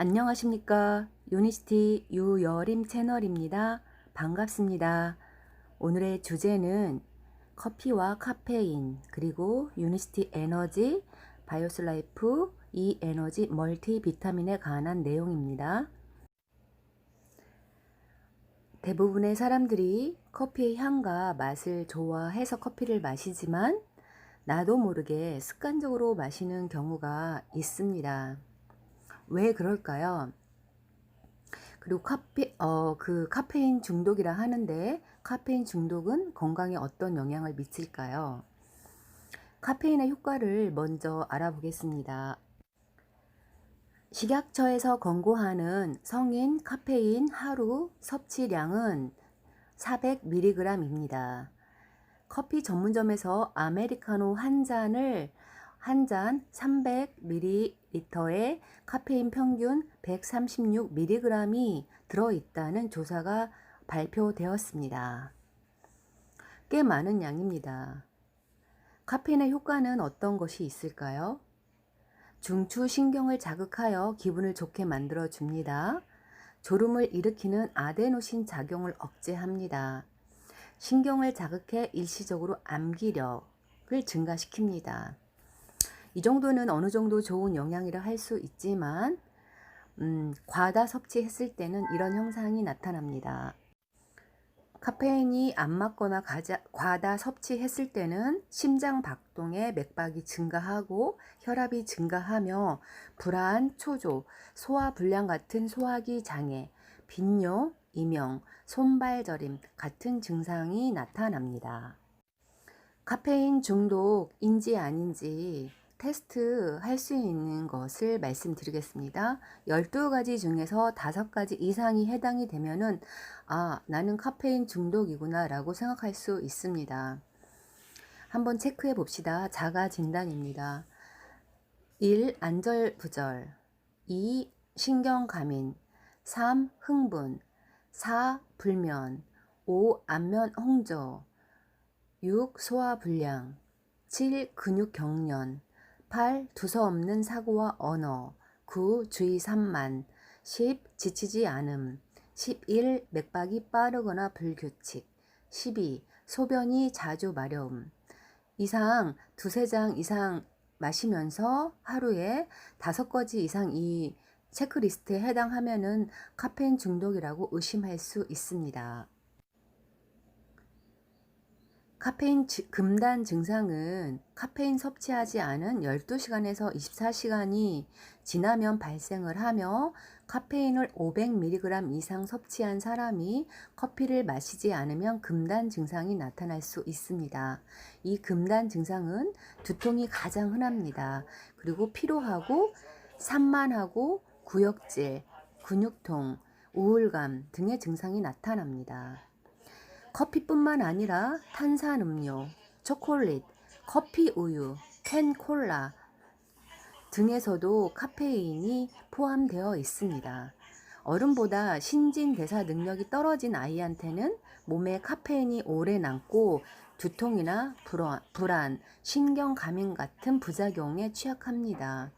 안녕하십니까. 유니스티 유여림 채널입니다. 반갑습니다. 오늘의 주제는 커피와 카페인, 그리고 유니스티 에너지, 바이오스 라이프, 이 에너지 멀티 비타민에 관한 내용입니다. 대부분의 사람들이 커피의 향과 맛을 좋아해서 커피를 마시지만 나도 모르게 습관적으로 마시는 경우가 있습니다. 왜 그럴까요? 그리고 카페, 어, 그 카페인 중독이라 하는데 카페인 중독은 건강에 어떤 영향을 미칠까요? 카페인의 효과를 먼저 알아보겠습니다. 식약처에서 권고하는 성인 카페인 하루 섭취량은 400mg입니다. 커피 전문점에서 아메리카노 한 잔을 한 잔 300ml에 카페인 평균 136mg이 들어있다는 조사가 발표되었습니다. 꽤 많은 양입니다. 카페인의 효과는 어떤 것이 있을까요? 중추신경을 자극하여 기분을 좋게 만들어 줍니다. 졸음을 일으키는 아데노신 작용을 억제합니다. 신경을 자극해 일시적으로 암기력을 증가시킵니다. 이 정도는 어느 정도 좋은 영향이라 할 수 있지만 음, 과다 섭취했을 때는 이런 현상이 나타납니다. 카페인이 안 맞거나 가자, 과다 섭취했을 때는 심장 박동에 맥박이 증가하고 혈압이 증가하며 불안, 초조, 소화 불량 같은 소화기 장애, 빈뇨, 이명, 손발 저림 같은 증상이 나타납니다. 카페인 중독인지 아닌지 테스트 할 수 있는 것을 말씀드리겠습니다. 12가지 중에서 5가지 이상이 해당이 되면은 아, 나는 카페인 중독이구나 라고 생각할 수 있습니다. 한번 체크해 봅시다. 자가 진단입니다. 1. 안절부절 2. 신경감인 3. 흥분 4. 불면 5. 안면 홍조 6. 소화불량 7. 근육경련 8. 두서없는 사고와 언어 9. 주의 산만 10. 지치지 않음 11. 맥박이 빠르거나 불규칙 12. 소변이 자주 마려움 이상 두세 장 이상 마시면서 하루에 다섯 가지 이상 이 체크리스트에 해당하면은 카페인 중독이라고 의심할 수 있습니다. 카페인 금단 증상은 카페인 섭취하지 않은 12시간에서 24시간이 지나면 발생을 하며 카페인을 500mg 이상 섭취한 사람이 커피를 마시지 않으면 금단 증상이 나타날 수 있습니다. 이 금단 증상은 두통이 가장 흔합니다. 그리고 피로하고 산만하고 구역질, 근육통, 우울감 등의 증상이 나타납니다. 커피뿐만 아니라 탄산음료, 초콜릿, 커피 우유, 캔 콜라 등에서도 카페인이 포함되어 있습니다. 어른보다 신진대사 능력이 떨어진 아이한테는 몸에 카페인이 오래 남고 두통이나 불안, 불안, 신경감인 같은 부작용에 취약합니다.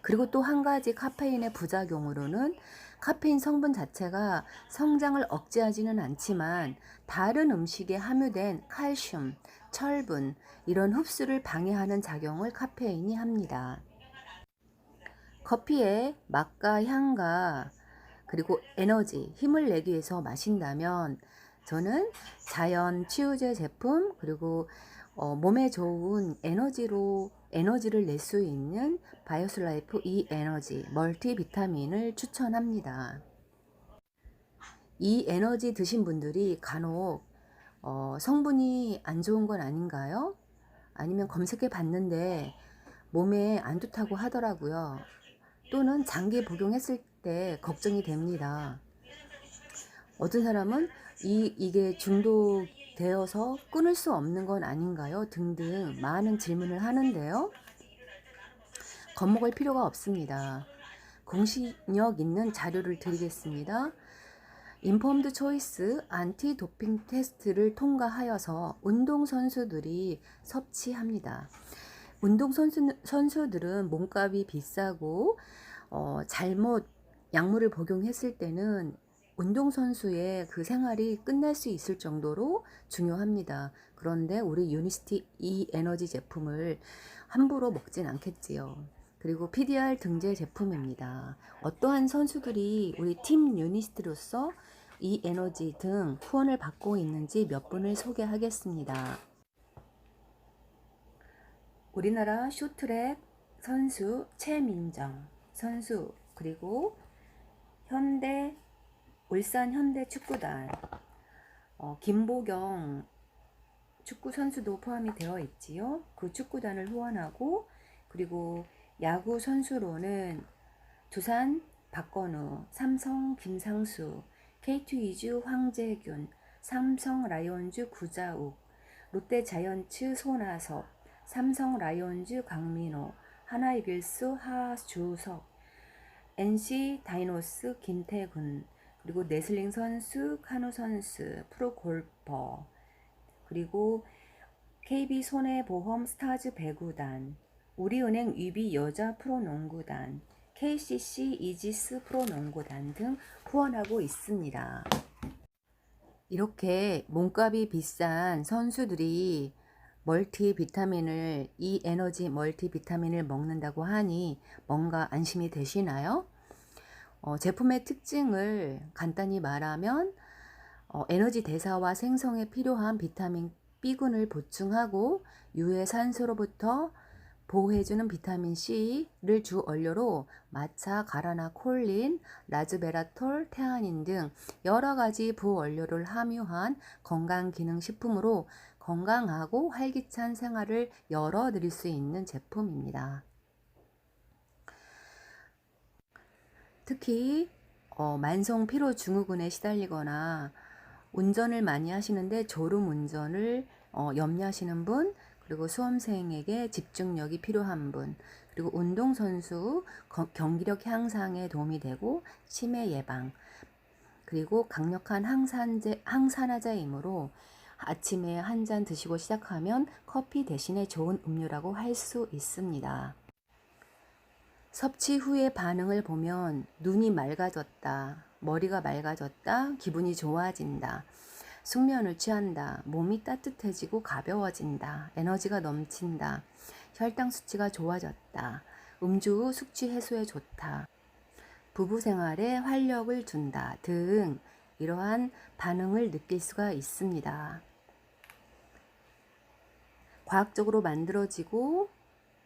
그리고 또 한 가지 카페인의 부작용으로는 카페인 성분 자체가 성장을 억제하지는 않지만 다른 음식에 함유된 칼슘, 철분, 이런 흡수를 방해하는 작용을 카페인이 합니다. 커피의 맛과 향과 그리고 에너지, 힘을 내기 위해서 마신다면 저는 자연 치유제 제품 그리고 어, 몸에 좋은 에너지로 에너지를 낼 수 있는 바이오스 라이프 이 에너지 멀티 비타민을 추천합니다. 이 에너지 드신 분들이 간혹 어, 성분이 안 좋은 건 아닌가요? 아니면 검색해 봤는데 몸에 안 좋다고 하더라고요. 또는 장기 복용했을 때 걱정이 됩니다. 어떤 사람은 이, 이게 중독 되어서 끊을 수 없는 건 아닌가요? 등등 많은 질문을 하는데요. 겁먹을 필요가 없습니다. 공신력 있는 자료를 드리겠습니다. 인폼드 초이스 안티 도핑 테스트를 통과하여서 운동선수들이 섭취합니다. 운동선수, 선수들은 몸값이 비싸고 어, 잘못 약물을 복용했을 때는 운동선수의 그 생활이 끝날 수 있을 정도로 중요합니다. 그런데 우리 유니스티 이 에너지 제품을 함부로 먹진 않겠지요. 그리고 PDR 등재 제품입니다. 어떠한 선수들이 우리 팀 유니스트로서 이 에너지 등 후원을 받고 있는지 몇 분을 소개하겠습니다. 우리나라 쇼트랙 선수 최민정 선수 그리고 현대 울산 현대 축구단 어, 김보경 축구 선수도 포함이 되어 있지요. 그 축구단을 후원하고 그리고 야구 선수로는 두산 박건우, 삼성 김상수, KT 위즈 황재균, 삼성 라이온즈 구자욱, 롯데 자이언츠 손아섭, 삼성 라이온즈 강민호, 하나이글스 하주석, NC 다이노스 김태근, 그리고 네슬링 선수, 카누 선수, 프로 골퍼, 그리고 KB 손해보험 스타즈 배구단, 우리은행 위비 여자 프로농구단, KCC 이지스 프로농구단 등 후원하고 있습니다. 이렇게 몸값이 비싼 선수들이 멀티 비타민을 이 에너지 멀티 비타민을 먹는다고 하니 뭔가 안심이 되시나요? 어, 제품의 특징을 간단히 말하면 어, 에너지 대사와 생성에 필요한 비타민 B군을 보충하고 유해 산소로부터 보호해주는 비타민 C를 주 원료로 마차, 가라나, 콜린, 라즈베라톨, 테아닌 등 여러 가지 부원료를 함유한 건강기능식품으로 건강하고 활기찬 생활을 열어드릴 수 있는 제품입니다. 특히 어, 만성 피로 증후군에 시달리거나 운전을 많이 하시는데 졸음 운전을 어, 염려하시는 분, 그리고 수험생에게 집중력이 필요한 분, 그리고 운동선수 경기력 향상에 도움이 되고 치매 예방, 그리고 강력한 항산제, 항산화제이므로 아침에 한 잔 드시고 시작하면 커피 대신에 좋은 음료라고 할 수 있습니다. 섭취 후의 반응을 보면 눈이 맑아졌다, 머리가 맑아졌다, 기분이 좋아진다, 숙면을 취한다, 몸이 따뜻해지고 가벼워진다, 에너지가 넘친다, 혈당 수치가 좋아졌다, 음주 후 숙취 해소에 좋다, 부부 생활에 활력을 준다 등 이러한 반응을 느낄 수가 있습니다. 과학적으로 만들어지고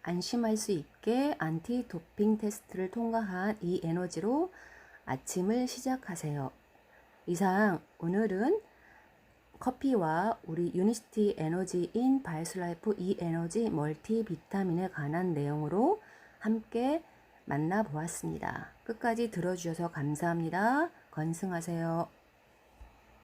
안심할 수 있게 안티 도핑 테스트를 통과한 이 에너지로 아침을 시작하세요. 이상 오늘은 커피와 우리 유니시티 에너지인 바이슬라이프 이 에너지 멀티 비타민에 관한 내용으로 함께 만나보았습니다. 끝까지 들어주셔서 감사합니다. 건승하세요.